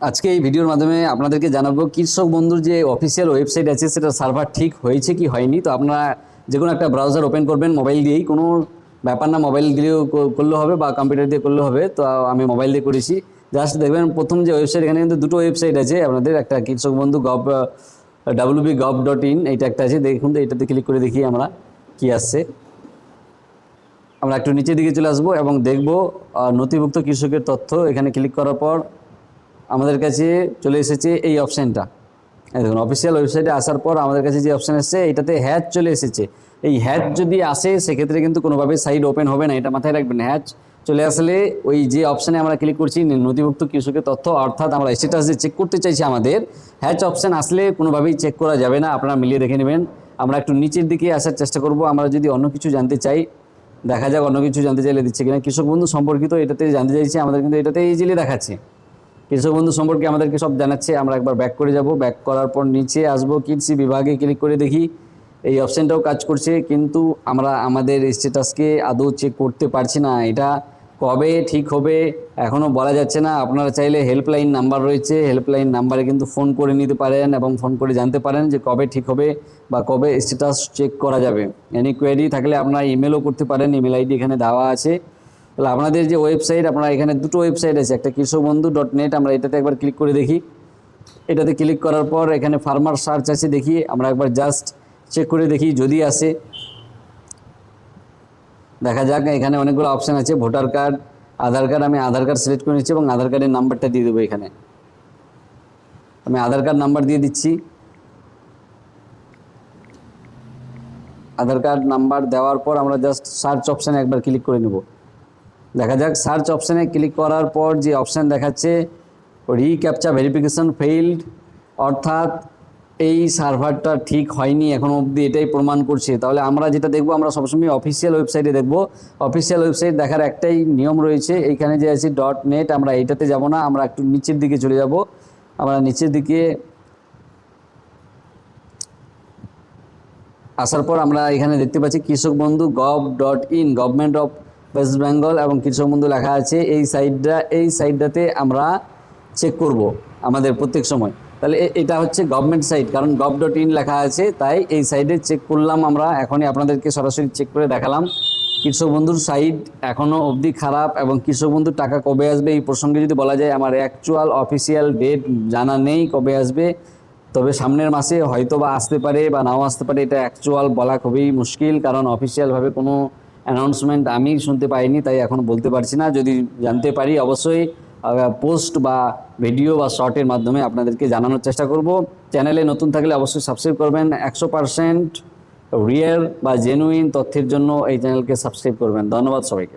আজকে এই ভিডিওর মাধ্যমে আপনাদেরকে জানাব কৃষক বন্ধুর যে অফিসিয়াল ওয়েবসাইট আছে সেটা সার্ভার ঠিক হয়েছে কি হয়নি? তো আপনারা যে কোনো একটা ব্রাউজার ওপেন করবেন মোবাইল দিয়েই। কোনো ব্যাপার না মোবাইল দিয়েও করলে হবে বা কম্পিউটার দিয়ে করলে হবে। তো আমি মোবাইল দিয়ে করেছি। জাস্ট দেখবেন প্রথম যে ওয়েবসাইট এখানে কিন্তু দুটো ওয়েবসাইট আছে। আপনাদের একটা Krishak Bandhu gov W B gov dot in এইটা একটা আছে। দেখুন তো এইটাতে ক্লিক করে দেখি আমরা কি আসছে। আমরা একটু নিচের দিকে চলে আসব এবং দেখব নথিভুক্ত কৃষকের তথ্য। এখানে ক্লিক করার পর আমাদের কাছে চলে এসেছে এই অপশানটা। দেখুন অফিসিয়াল ওয়েবসাইটে আসার পর আমাদের কাছে যে অপশান এসেছে, এটাতে হ্যাচ চলে এসেছে। এই হ্যাচ যদি আসে, সেক্ষেত্রে কিন্তু কোনোভাবে সাইড ওপেন হবে না, এটা মাথায় রাখবেন। হ্যাচ চলে আসলে ওই যে অপশানে আমরা ক্লিক করছি, নথিভুক্ত কৃষকের তথ্য, অর্থাৎ আমরা স্ট্যাটাস যে চেক করতে চাইছি আমাদের। হ্যাচ অপশান আসলে কোনোভাবেই চেক করা যাবে না, আপনারা মিলিয়ে দেখে নেবেন। আমরা একটু নিচের দিকে আসার চেষ্টা করব। আমরা যদি অন্য কিছু জানতে চাই, দেখা যাক অন্য কিছু জানতে চাইলে দিচ্ছে কিনা। কৃষক বন্ধু সম্পর্কিত এটাতে জানতে চাইছি, আমাদের কিন্তু এটাতে ইজিলি দেখাচ্ছে। কৃষক বন্ধু সম্পর্কে আমাদেরকে সব জানাচ্ছে। আমরা একবার ব্যাক করে যাব। ব্যাক করার পর নিচে আসব কৃষি বিভাগে ক্লিক করে দেখি। এই অপশানটাও কাজ করছে, কিন্তু আমরা আমাদের স্ট্যাটাসকে আদৌ চেক করতে পারছি না। এটা কবে ঠিক হবে এখনও বলা যাচ্ছে না। আপনারা চাইলে হেল্পলাইন নাম্বার রয়েছে। হেল্পলাইন নাম্বারে কিন্তু ফোন করে নিতে পারেন এবং ফোন করে জানতে পারেন যে কবে ঠিক হবে বা কবে স্ট্যাটাস চেক করা যাবে। এনি কোয়ারি থাকলে আপনারা ইমেলও করতে পারেন। ইমেল আইডি এখানে দেওয়া আছে। তাহলে আপনাদের যে ওয়েবসাইট আপনারা এখানে দুটো ওয়েবসাইট আছে, একটা কৃষক বন্ধু ডট নেট আমরা এটাতে একবার ক্লিক করে দেখি। এটাতে ক্লিক করার পর এখানে ফার্মার সার্চ আছে, দেখি। আমরা একবার জাস্ট চেক করে দেখি, যদি আসে। দেখা যাক, এখানে অনেকগুলো অপশান আছে ভোটার কার্ড আধার কার্ড আমি আধার কার্ড সিলেক্ট করে নিচ্ছি এবং আধার কার্ডের নাম্বারটা দিয়ে দেবো এখানে। আমি আধার কার্ড নাম্বার দিয়ে দিচ্ছি। আধার কার্ড নাম্বার দেওয়ার পর আমরা জাস্ট সার্চ অপশানে একবার ক্লিক করে নেব। দেখা যাক সার্চ অপশানে ক্লিক করার পর যে অপশান দেখাচ্ছে রিক্যাপচা ভেরিফিকেশন ফেইল্ড অর্থাৎ এই সার্ভারটা ঠিক হয়নি এখনও অবধি, এটাই প্রমাণ করছে। তাহলে আমরা যেটা দেখব, আমরা সবসময় অফিসিয়াল ওয়েবসাইটে দেখব। অফিসিয়াল ওয়েবসাইট দেখার একটাই নিয়ম রয়েছে, এইখানে যে আছে ডট নেট আমরা এইটাতে যাব না, আমরা একটু নিচের দিকে চলে যাব। আমরা নিচের দিকে আসার পর আমরা এখানে দেখতে পাচ্ছি Krishak Bandhu gov dot in government of West Bengal এবং কৃষক বন্ধু লেখা আছে, এই সাইডটা, এই সাইডটাতে আমরা চেক করব আমাদের প্রত্যেক সময়। তাহলে এটা হচ্ছে গভর্নমেন্ট সাইট কারণ গভ ডট ইন লেখা আছে, তাই এই সাইডে চেক করলাম আমরা, এখনই আপনাদেরকে সরাসরি চেক করে দেখালাম। কৃষক বন্ধুর সাইট এখনও অবধি খারাপ এবং কৃষক বন্ধুর টাকা কবে আসবে, এই প্রসঙ্গে যদি বলা যায়, আমার অ্যাকচুয়াল অফিসিয়াল ডেট জানা নেই কবে আসবে। তবে সামনের মাসে হয়তো বা আসতে পারে বা নাও আসতে পারে, এটা অ্যাকচুয়াল বলা খুবই মুশকিল, কারণ অফিসিয়ালভাবে কোনো অ্যানাউন্সমেন্ট আমি শুনতে পাইনি, তাই এখন বলতে পারছি না। যদি জানতে পারি, অবশ্যই পোস্ট বা ভিডিও বা শর্টের মাধ্যমে আপনাদেরকে জানানোর চেষ্টা করব। চ্যানেলে নতুন থাকলে অবশ্যই সাবস্ক্রাইব করবেন। একশো পারসেন্ট রিয়েল বা জেনুইন তথ্যের জন্য এই চ্যানেলকে সাবস্ক্রাইব করবেন। ধন্যবাদ সবাইকে।